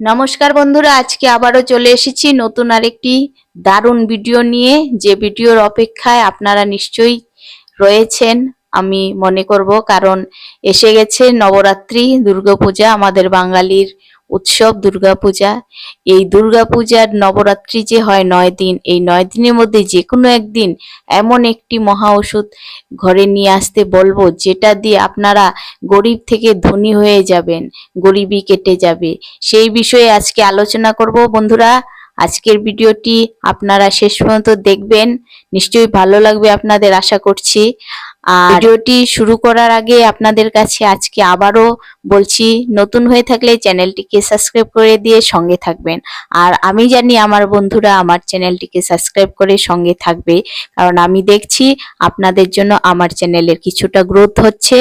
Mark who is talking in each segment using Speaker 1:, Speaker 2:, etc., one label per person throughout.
Speaker 1: নমস্কার বন্ধুরা, আজকে আবারও চলে এসেছি নতুন আরেকটি দারুণ ভিডিও নিয়ে। যে ভিডিওর অপেক্ষায় আপনারা নিশ্চয়ই রয়েছেন, আমি মনে করব, কারণ এসে গেছে নবরাত্রি, দুর্গাপূজা, আমাদের বাঙালির উৎসব, দুর্গাপূজা। এই দুর্গাপূজার নবরাত্রি যে হয় নয় দিন, এই নয় দিনের মধ্যে যে কোনো একদিন এমন একটি মহা ওষুধ ঘরে নিয়ে আসতে বলব, যেটা দিয়ে আপনারা গরিব থেকে ধনী হয়ে যাবেন, গরিবই কেটে যাবে। সেই বিষয়ে আজকে আলোচনা করব বন্ধুরা। আজকের ভিডিওটি আপনারা শেষ পর্যন্ত দেখবেন। নিশ্চয়ই ভালো লাগবে আপনাদের আশা করছি। আর ভিডিওটি শুরু করার আগে আপনাদের কাছে আজকে আবারও বলছি, নতুন হয়ে থাকলে চ্যানেলটিকে সাবস্ক্রাইব করে দিয়ে সঙ্গে থাকবেন। আর আমি জানি আমার বন্ধুরা আমার চ্যানেলটিকে সাবস্ক্রাইব করে সঙ্গে থাকবে, কারণ আমি দেখছি আপনাদের জন্য আমার চ্যানেলের কিছুটা গ্রোথ হচ্ছে,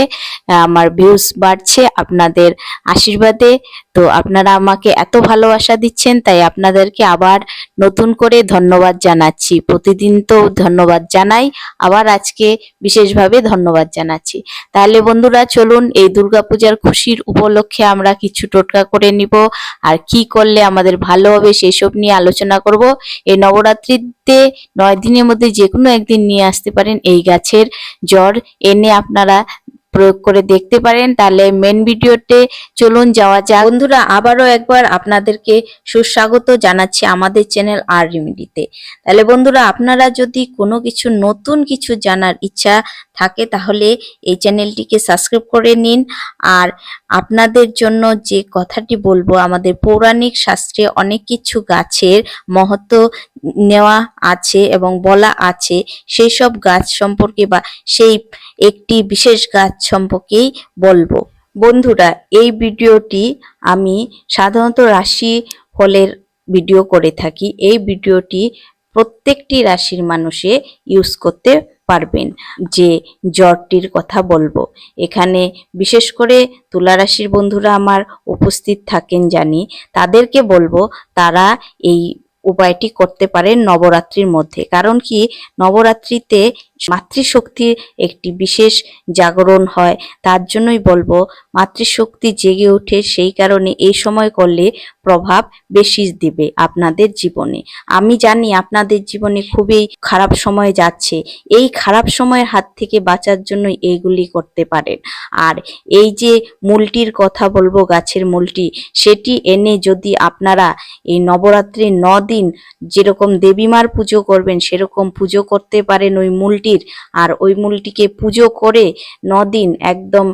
Speaker 1: আমার ভিউজ বাড়ছে, আপনাদের আশীর্বাদে তো আপনারা আমাকে এত ভালোবাসা দিচ্ছেন, তাই আপনাদেরকে আবার নতুন করে ধন্যবাদ জানাচ্ছি। প্রতিদিন তো ধন্যবাদ জানাই, আবার আজকে বিশেষভাবে ধন্যবাদ জানাচ্ছি। তাহলে বন্ধুরা, চলুন এই দুর্গাপূজার খুশির উপলক্ষে আমরা কিছু টোটকা করে নিব। আর কি করলে আমাদের ভালো হবে সেসব নিয়ে আলোচনা করব। এই নবরাত্রিতে নয় দিনের মধ্যে যে কোনো একদিন নিয়ে আসতে পারেন এই গাছের জ্বর। এনে আপনারা প্রয়োগ করে দেখতে পারেন। তাহলে মেন ভিডিওতে চলুন যাওয়া যাক। বন্ধুরা, আবারও একবার আপনাদেরকে সুস্বাগত জানাচ্ছি আমাদের চ্যানেল আর রিমিডিতে। তাহলে বন্ধুরা, আপনারা যদি কোনো কিছু নতুন কিছু জানার ইচ্ছা থাকে, তাহলে এই চ্যানেলটিকে সাবস্ক্রাইব করে নিন। আর আপনাদের জন্য যে কথাটি বলব, আমাদের পৌরাণিক শাস্ত্রে অনেক কিছু গাছের মহত্ব নেওয়া আছে এবং বলা আছে। সেই সব গাছ সম্পর্কে বা সেই একটি বিশেষ গাছ সম্পর্কেই বলব। বন্ধুরা, এই ভিডিওটি আমি সাধারণত রাশি ফলের ভিডিও করে থাকি। এই ভিডিওটি প্রত্যেকটি রাশির মানুষে ইউজ করতে পারবেন। যে জ্বরটির কথা বলব। এখানে বিশেষ করে তুলারাশির বন্ধুরা আমার উপস্থিত থাকেন জানি, তাদেরকে বলব তারা এই উপায়টি করতে পারেন নবরাত্রির মধ্যে। কারণ কি? নবরাত্রিতে মাতৃশক্তির একটি বিশেষ জাগরণ হয়। তার জন্যই বলব, মাতৃশক্তি জেগে ওঠে সেই কারণে এই সময় করলে প্রভাব বেশি দিবে আপনাদের জীবনে। আমি জানি আপনাদের জীবনে খুবই খারাপ সময় যাচ্ছে। এই খারাপ সময়ের হাত থেকে বাঁচার জন্য এইগুলি করতে পারেন। আর এই যে মূলটির কথা বলব, গাছের মূলটি, সেটি এনে যদি আপনারা এই নবরাত্রির ন দিন যেরকম দেবীমার পুজো করবেন, সেরকম পুজো করতে পারেন ওই মূলটির আর ওই মূলটিকে পুজো করে ন দিন একদম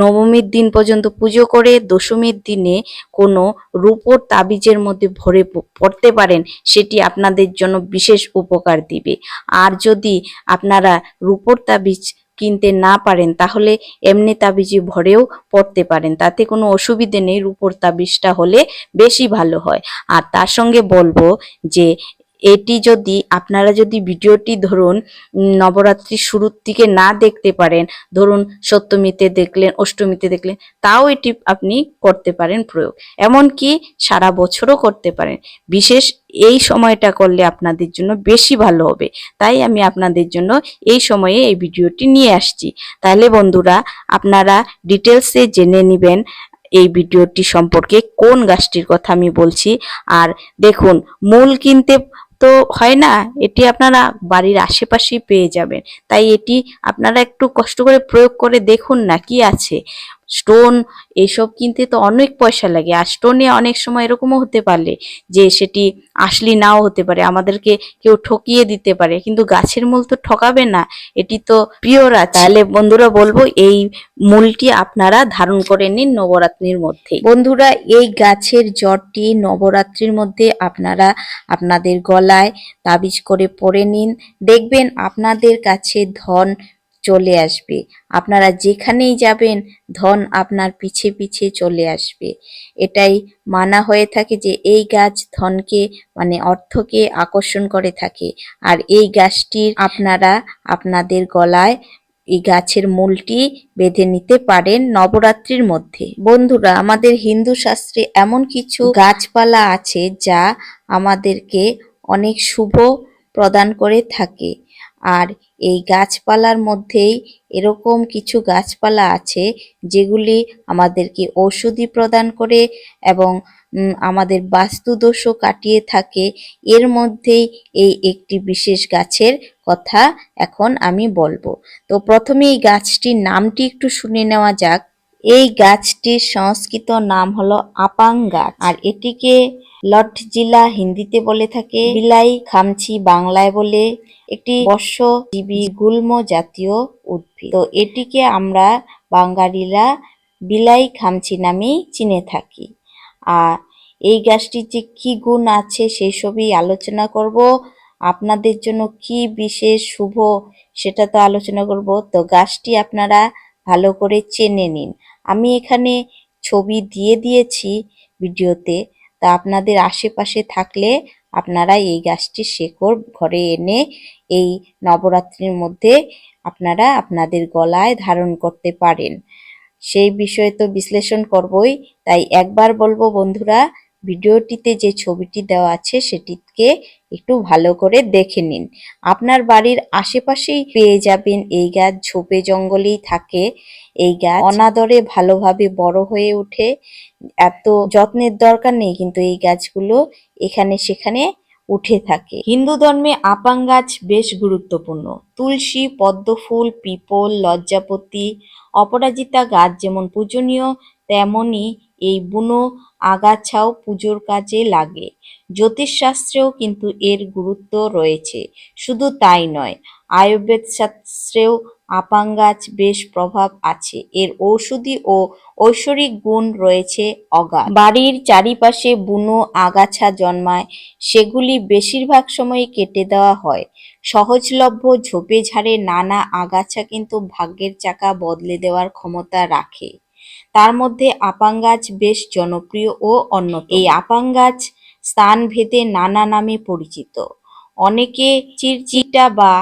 Speaker 1: নবমীর দিন পর্যন্ত পুজো করে দশমীর দিনে কোনো রূপোর তাবিজের মধ্যে ভরে পড়তে পারেন, সেটি আপনাদের জন্য বিশেষ উপকার দিবে। আর যদি আপনারা রূপোর তাবিজ কিনতে না পারেন, তাহলে এমনি তাবিজে ভরেও পড়তে পারেন। তাতে কোনো অসুবিধে নেই, রূপোর তাবিজটা হলে বেশি ভালো হয়। আর তার সঙ্গে বলব যে এটি যদি আপনারা যদি ভিডিওটি ধরুন উম, নবরাত্রির শুরুর দিকে না দেখতে পারেন ধরুন সপ্তমীতে দেখলেন অষ্টমীতে দেখলেন তাও এটি আপনি করতে পারেন প্রয়োগ। এমনকি সারা বছরও করতে পারেন। বিশেষ এই সময়টা করলে আপনাদের জন্য বেশি ভালো হবে। তাই আমি আপনাদের জন্য এই সময়ে এই ভিডিওটি নিয়ে আসছি। তাহলে বন্ধুরা আপনারা ডিটেলসে জেনে নেবেন এই ভিডিওটি সম্পর্কে কোন গাছটির কথা আমি বলছি। আর দেখুন মূল কিনতে তো হয় না, এটি আপনারা বাড়ির আশেপাশেই পেয়ে যাবেন। তাই এটি আপনারা একটু কষ্ট করে প্রয়োগ করে দেখুন না কি আছে। স্টোন এইসব কিনতে তো অনেক পয়সা লাগে। আর স্টোনে অনেক সময় এরকমও হতে পারে যে সেটি আসলি নাও হতে পারে, আমাদেরকে কেউ ঠকিয়ে দিতে পারে। কিন্তু গাছের মূল তো ঠকাবে না, এটি তো পিওর আছে তাহলে বন্ধুরা বলব, এই মূলটি আপনারা ধারণ করে নিন নবরাত্রির মধ্যে। বন্ধুরা, এই গাছের জটটি নবরাত্রির মধ্যে আপনারা আপনাদের গলায় তাবিজ করে পরে নিন। দেখবেন আপনাদের কাছে ধন চলে আসবে। আপনারা যেখানেই যাবেন, ধন আপনার পিছে পিছে চলে আসবে। এটাই মানা হয়ে থাকে যে এই গাছ ধনকে মানে অর্থকে আকর্ষণ করে থাকে। আর এই গাছটির আপনারা আপনাদের গলায় এই গাছের মূলটি বেঁধে নিতে পারেন নবরাত্রির মধ্যে। বন্ধুরা, আমাদের হিন্দু শাস্ত্রে এমন কিছু গাছপালা আছে যা আমাদেরকে অনেক শুভ প্রদান করে থাকে। আর এই গাছপালার মধ্যেই এরকম কিছু গাছপালা আছে যেগুলি আমাদেরকে ঔষধি প্রদান করে এবং আমাদের বাস্তুদোষও কাটিয়ে থাকে। এর মধ্যেই এই একটি বিশেষ গাছের কথা এখন আমি বলব। তো প্রথমে এই গাছটির নামটি একটু শুনে নেওয়া যাক। এই গাছটির সংস্কৃত নাম হলো আপাং গাছ। আর এটিকে লটজিলা হিন্দিতে বলে থাকে বিলাই খামচি বাংলায় বলে একটি বর্ষজীবী গুল্ম জাতীয় উদ্ভিদ। তো এটিকে আমরা বাঙালিরা বিলাই খামচি নামেই চিনে থাকি। আর এই গাছটির যে কি গুণ আছে সেই সবই আলোচনা করব। আপনাদের জন্য কি বিশেষ শুভ সেটা তো আলোচনা করব। তো গাছটি আপনারা ভালো করে চেনে নিন। আমি এখানে ছবি দিয়ে দিয়েছি ভিডিওতে। তা আপনাদের আশেপাশে থাকলে আপনারা এই গাছটির শেকড় ঘরে এনে এই নবরাত্রির মধ্যে আপনারা আপনাদের গলায় ধারণ করতে পারেন। সেই বিষয়ে তো বিশ্লেষণ করবই। তাই একবার বলব বন্ধুরা ভিডিওটিতে যে ছবিটি দেওয়া আছে সেটিকে একটু ভালো করে দেখে নিন। আপনার বাড়ির আশেপাশেই পেয়ে যাবেন এই গাছ। ঝোপে জঙ্গলেই থাকে এই গাছ। অনাদরে ভালোভাবে বড় হয়ে ওঠে। এত যত্নের দরকার নেই কিন্তু এই গাছগুলো এখানে সেখানে উঠে থাকে। হিন্দু ধর্মে আপাং গাছ বেশ গুরুত্বপূর্ণ। তুলসী, পদ্মফুল, পিপল, লজ্জাপতি, অপরাজিতা গাছ যেমন পূজনীয় তেমনই এই বুনো আগাছাও পুজোর কাজে লাগে। জ্যোতিষশাস্ত্রেও কিন্তু এর গুরুত্ব রয়েছে। শুধু তাই নয় আয়ুর্বেদ শাস্ত্রেও আপাং গাছ বেশ প্রভাব আছে। এর ঔষধি ও ঐশ্বরিক গুণ রয়েছে অগা বাড়ির চারিপাশে বুনো আগাছা জন্মায়, সেগুলি বেশিরভাগ সময় কেটে দেওয়া হয়। সহজলভ্য ঝোপে ঝাড়ে নানা আগাছা কিন্তু ভাগ্যের চাকা বদলে দেওয়ার ক্ষমতা রাখে। তার মধ্যে আপাং গাছ বেশ জনপ্রিয় ও অন্যতম। এই আপাং গাছ স্থান ভেদে নানা নামে পরিচিত। অনেকে চিরচিটা বা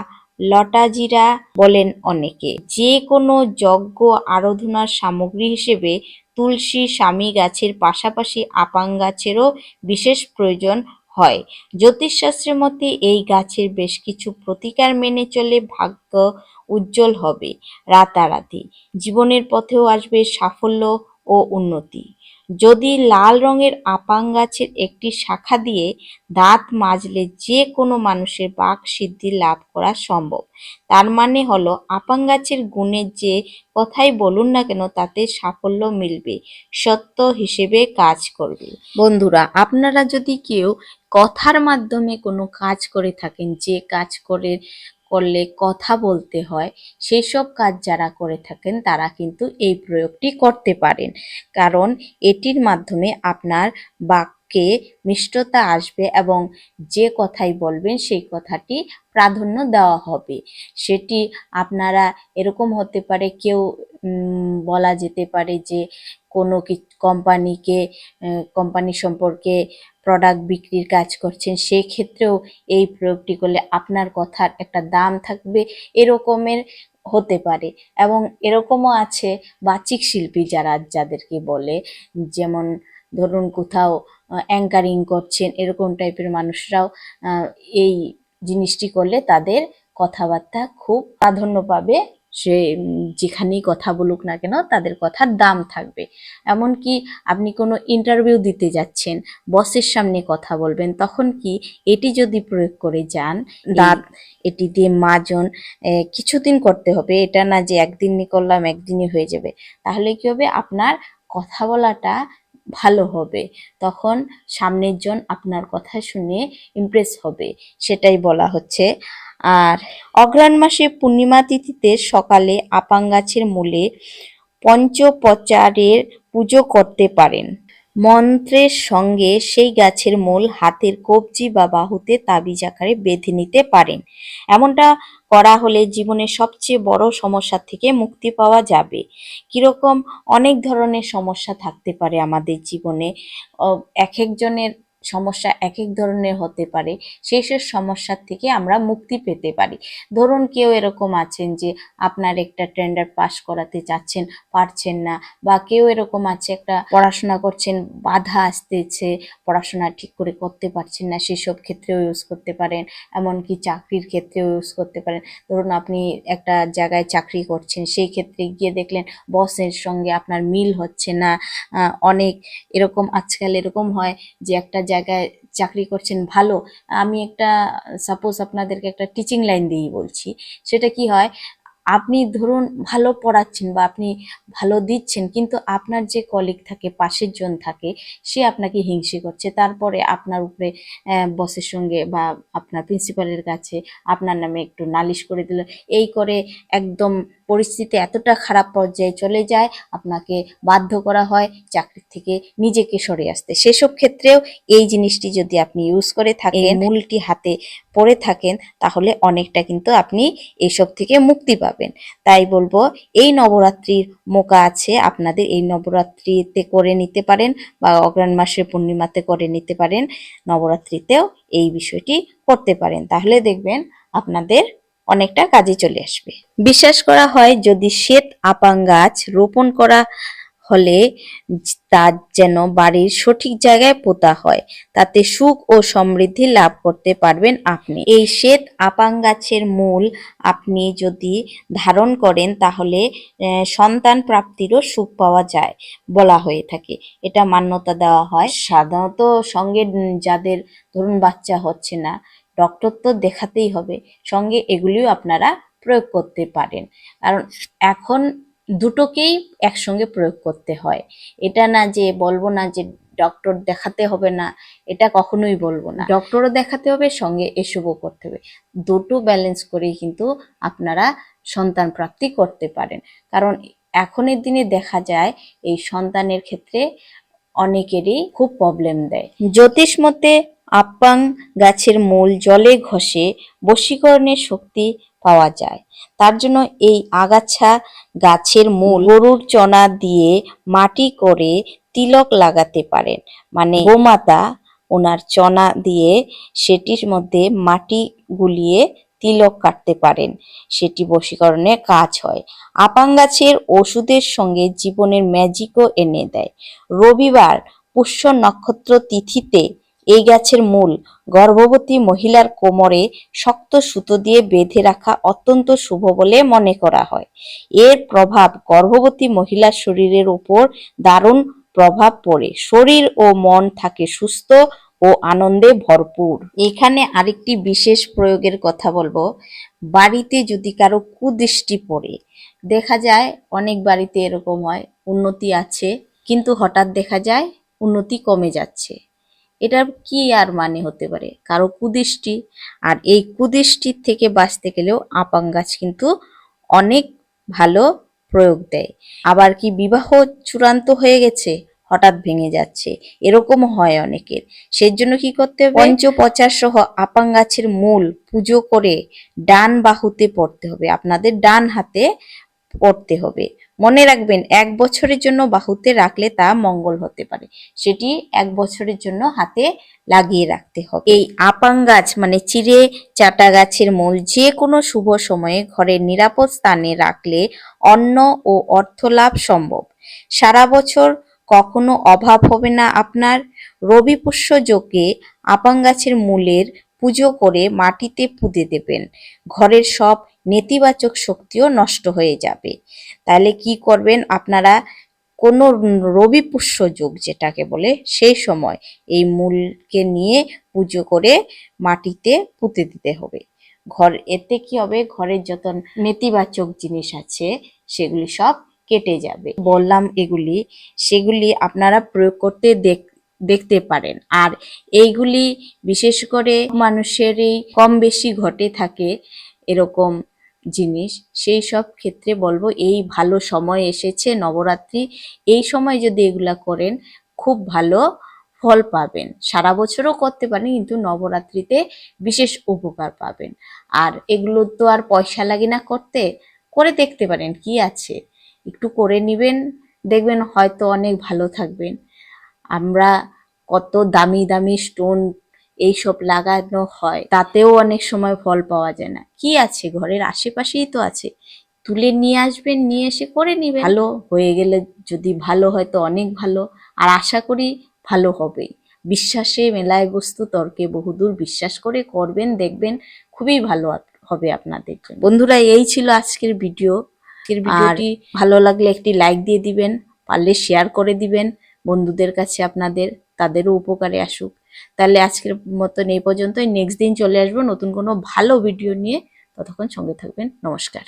Speaker 1: লটাজিরা বলেন অনেকে। যে কোনো যজ্ঞ আরাধনার সামগ্রী হিসেবে তুলসী স্বামী গাছের পাশাপাশি আপাং গাছেরও বিশেষ প্রয়োজন হয়। জ্যোতিষশাস্ত্রের মতে এই গাছের বেশ কিছু প্রতিকার মেনে চলে ভাগ্য উজ্জ্বল হবে রাতারাতি। জীবনের পথেও আসবে সাফল্য ও উন্নতি। যদি লাল রঙের আপাং গাছের একটি শাখা দিয়ে দাঁত মাজলে যে কোনো মানুষের বাক সিদ্ধি লাভ করা সম্ভব। তার মানে হলো, আপাং গাছের গুণের যে কথাই বলুন না কেন, তাতে সাফল্য মিলবে, সত্য হিসেবে কাজ করবে। বন্ধুরা, আপনারা যদি কেউ কথার মাধ্যমে কোনো কাজ করে থাকেন, যে কাজ করে করলে কথা বলতে হয় সেই সব কাজ যারা করে থাকেন তারা কিন্তু এই প্রয়োগটি করতে পারেন। কারণ এটির মাধ্যমে আপনার বাক্যে মিষ্টতা আসবে এবং যে কথাই বলবেন সেই কথাটি প্রাধান্য দেওয়া হবে। সেটি আপনারা এরকম হতে পারে কেউ বলা যেতে পারে যে কোনো কোম্পানিকে কোম্পানি সম্পর্কে প্রোডাক্ট বিক্রির কাজ করছেন সেই ক্ষেত্রেও এই প্রয়োগটি করলে আপনার কথার একটা দাম থাকবে, এরকমের হতে পারে। এবং এরকমও আছে বাচিক শিল্পী যারা, যাদেরকে বলে, যেমন ধরুন কোথাও অ্যাঙ্কারিং করছেন, এরকম টাইপের মানুষরাও এই জিনিসটি করলে তাদের কথাবার্তা খুব প্রাধান্য পাবে সে যেখানেই কথা বলুক না কেন তাদের কথার দাম থাকবে। এমনকি আপনি কোনো ইন্টারভিউ দিতে যাচ্ছেন বসের সামনে কথা বলবেন তখন কি এটি যদি প্রয়োগ করে যান দাঁত। এটি দিয়ে মাজন কিছুদিন করতে হবে এটা না যে একদিনই করলাম একদিনই হয়ে যাবে তাহলে কি হবে? আপনার কথা বলাটা ভালো হবে। তখন সামনের জন আপনার কথা শুনে ইমপ্রেস হবে। সেটাই বলা হচ্ছে। আর অগ্রাণ মাসে পূর্ণিমা তিথিতে সকালে আপাং গাছের মূলে পঞ্চপচারের পুজো করতে পারেন। মন্ত্রের সঙ্গে সেই গাছের মূল হাতের কবজি বা বাহুতে তাবিজ আকারে বেঁধে নিতে পারেন। এমনটা করা হলে জীবনের সবচেয়ে বড় সমস্যা থেকে মুক্তি পাওয়া যাবে। কীরকম অনেক ধরনের সমস্যা থাকতে পারে আমাদের জীবনে। এক একজনের সমস্যা এক এক ধরনের হতে পারে। সেই সব সমস্যার থেকে আমরা মুক্তি পেতে পারি। ধরুন কেউ এরকম আছেন যে আপনার একটা টেন্ডার পাস করাতে চাচ্ছেন, পারছেন না বা কেউ এরকম আছে একটা পড়াশোনা করছেন, বাধা আসতেছে, পড়াশোনা ঠিক করে করতে পারছেন না, সেসব ক্ষেত্রেও ইউজ করতে পারেন, এমনকি চাকরির ক্ষেত্রেও ইউজ করতে পারেন। ধরুন আপনি একটা জায়গায় চাকরি করছেন, সেই ক্ষেত্রে গিয়ে দেখলেন বসের সঙ্গে আপনার মিল হচ্ছে না। অনেক এরকম, আজকাল এরকম হয় যে একটা জায়গায় চাকরি করছেন ভালো, আমি একটা সাপোজ আপনাদেরকে একটা টিচিং লাইন দিয়েই বলছি, সেটা কি হয়, আপনি ধরুন ভালো পড়াচ্ছেন বা আপনি ভালো দিচ্ছেন, কিন্তু আপনার যে কলিগ থাকে, পাশের জন থাকে, সে আপনাকে হিংসে করছে, তারপরে আপনার উপরে বসের সঙ্গে বা আপনার প্রিন্সিপালের কাছে আপনার নামে একটু নালিশ করে দিল, এই করে একদম পরিস্থিতি এতটা খারাপ পর্যায়ে চলে যায়, আপনাকে বাধ্য করা হয় চাকরি থেকে নিজেকে সরে আসতে। সেসব ক্ষেত্রেও এই জিনিসটি যদি আপনি ইউজ করে থাকেন মূলটি হাতে পড়ে থাকেন, তাহলে অনেকটা কিন্তু আপনি এইসব থেকে মুক্তি পাবেন। তাই বলব, এই নবরাত্রির মোকা আছে, আপনাদের এই নবরাত্রিতে করে নিতে পারেন বা অগ্রাণ মাসের পূর্ণিমাতে করে নিতে পারেন, নবরাত্রিতেও এই বিষয়টি করতে পারেন। তাহলে দেখবেন, আপনাদের অনেকটা কাজে চলে আসবে। বিশ্বাস করা হয়, যদি শ্বেত আপাং গাছ রোপণ করা হলে তা যেন বাড়ির সঠিক জায়গায় পোতা হয়, তাতে সুখ ও সমৃদ্ধি লাভ করতে পারবেন আপনি। এই শ্বেত আপাং গাছের মূল আপনি যদি ধারণ করেন, তাহলে সন্তান প্রাপ্তিরও সুখ পাওয়া যায় বলা হয়ে থাকে। এটা মান্যতা দেওয়া হয়। সাধারণত সঙ্গে যাদের, ধরুন বাচ্চা হচ্ছে না ডক্টর তো দেখাতেই হবে। সঙ্গে এগুলিও আপনারা প্রয়োগ করতে পারেন। কারণ এখন দুটোকেই একসঙ্গে প্রয়োগ করতে হয়। এটা না যে বলব না যে ডক্টর দেখাতে হবে না এটা কখনোই বলব না। ডক্টরও দেখাতে হবে সঙ্গে এসবও করতে হবে। দুটো ব্যালেন্স করেই কিন্তু আপনারা সন্তান প্রাপ্তি করতে পারেন। কারণ এখনের দিনে দেখা যায় এই সন্তানের ক্ষেত্রে অনেকেরই খুব প্রবলেম দেয়। জ্যোতিষ মতে আপ্পাং গাছের মূল জলে ঘষে বশীকরণের শক্তি পাওয়া যায়। তার জন্য এই আগাছা গাছের মূল গরুর চনা দিয়ে মাটি করে তিলক লাগাতে পারেন। মানে গোমাতা ওনার চনা দিয়ে সেটির মধ্যে মাটি গুলিয়ে তিলক কাটতে পারেন। সেটি বশীকরণে কাজ হয়। আপাং গাছের ওষুধের সঙ্গে জীবনের ম্যাজিকও এনে দেয়। রবিবার পুষ্য নক্ষত্র তিথিতে এই গাছের মূল। গর্ভবতী মহিলার কোমরে শক্ত সুতো দিয়ে বেঁধে রাখা অত্যন্ত শুভ বলে মনে করা হয়। এর প্রভাব গর্ভবতী মহিলার শরীরের উপর দারুণ প্রভাব পড়ে। শরীর ও মন থাকে সুস্থ ও আনন্দে ভরপুর। এখানে আরেকটি বিশেষ প্রয়োগের কথা বলব। বাড়িতে যদি কারও কুদৃষ্টি পড়ে, দেখা যায় অনেক বাড়িতে এরকম হয়, উন্নতি আছে, কিন্তু হঠাৎ দেখা যায় উন্নতি কমে যাচ্ছে। এটার কি আর মানে হতে পারে? কারও কুদৃষ্টি। আর এই কুদৃষ্টির থেকে বাঁচতে গেলেও আপাং গাছ কিন্তু অনেক ভালো প্রয়োগ দেয়। আবার কি বিবাহ চূড়ান্ত হয়ে গেছে? হঠাৎ ভেঙে যাচ্ছে। এরকম হয় অনেকের। সেই জন্য কি করতে হবে? পঞ্চপচাশ সহ আপাং গাছের মূল পুজো করে ডান বাহুতে পড়তে হবে। আপনাদের ডান হাতে পড়তে হবে। মনে রাখবেন, এক বছরের জন্য বাহুতে রাখলে তা মঙ্গল হতে পারে। সেটি এক বছরের জন্য হাতে লাগিয়ে রাখতে হবে। এই আপাং গাছ মানে চিড়ে চাটা গাছের মূল যে কোনো শুভ সময়ে ঘরের নিরাপদ স্থানে রাখলে অন্ন ও অর্থ লাভ সম্ভব। সারা বছর কখনো অভাব হবে না আপনার। রবি পুষ্য যোগে আপাং গাছের মূলের পুজো করে মাটিতে পুঁতে দেবেন। ঘরের সব নেতিবাচক শক্তিও নষ্ট হয়ে যাবে। তাহলে কি করবেন? আপনারা কোনো রবি পুষ্য যোগ যেটাকে বলে, সেই সময় এই মূলকে নিয়ে পুজো করে মাটিতে পুঁতে দিতে হবে। ঘর, এতে কি হবে? ঘরের যত নেতিবাচক জিনিস আছে, সেগুলি সব কেটে যাবে। বললাম এগুলি, সেগুলি আপনারা প্রয়োগ করতে দেখ, দেখতে পারেন। আর এইগুলি বিশেষ করে মানুষেরই কম বেশি ঘটে থাকে এরকম জিনিস, সেই সব ক্ষেত্রে বলব এই ভালো সময় এসেছে, নবরাত্রি, এই সময় যদি এগুলা করেন, খুব ভালো ফল পাবেন। সারা বছরও করতে পারেন, কিন্তু নবরাত্রিতে বিশেষ উপকার পাবেন। আর এগুলো তো আর পয়সা লাগে না করতে, করে দেখতে পারেন কি আছে। একটু করে নেবেন, দেখবেন হয়তো অনেক ভালো থাকবেন। আমরা কত দামি দামি স্টোন এইসব লাগানো হয়। তাতেও অনেক সময় ফল পাওয়া যায় না। কি আছে? ঘরের আশেপাশেই তো আছে। তুলে নিয়ে আসবেন নিয়ে এসে করে নিবেন। ভালো হয়ে গেলে যদি ভালো হয় তো অনেক ভালো। আর আশা করি ভালো হবেই। বিশ্বাসে মেলায় বস্তু তর্কে বহুদূর বিশ্বাস করে করবেন দেখবেন খুবই ভালো হবে আপনাদের জন্য। বন্ধুরা এই ছিল আজকের ভিডিও। আজকের ভিডিওটি ভালো লাগলে একটি লাইক দিয়ে দিবেন পারলে শেয়ার করে দিবেন। বন্ধুদের কাছে আপনাদের তাদেরও উপকারে আসুক। তাহলে আজকের মতন এই পর্যন্তই। নেক্সট দিন চলে আসব নতুন কোনো ভালো ভিডিও নিয়ে। ততক্ষণ সঙ্গে থাকবেন। নমস্কার।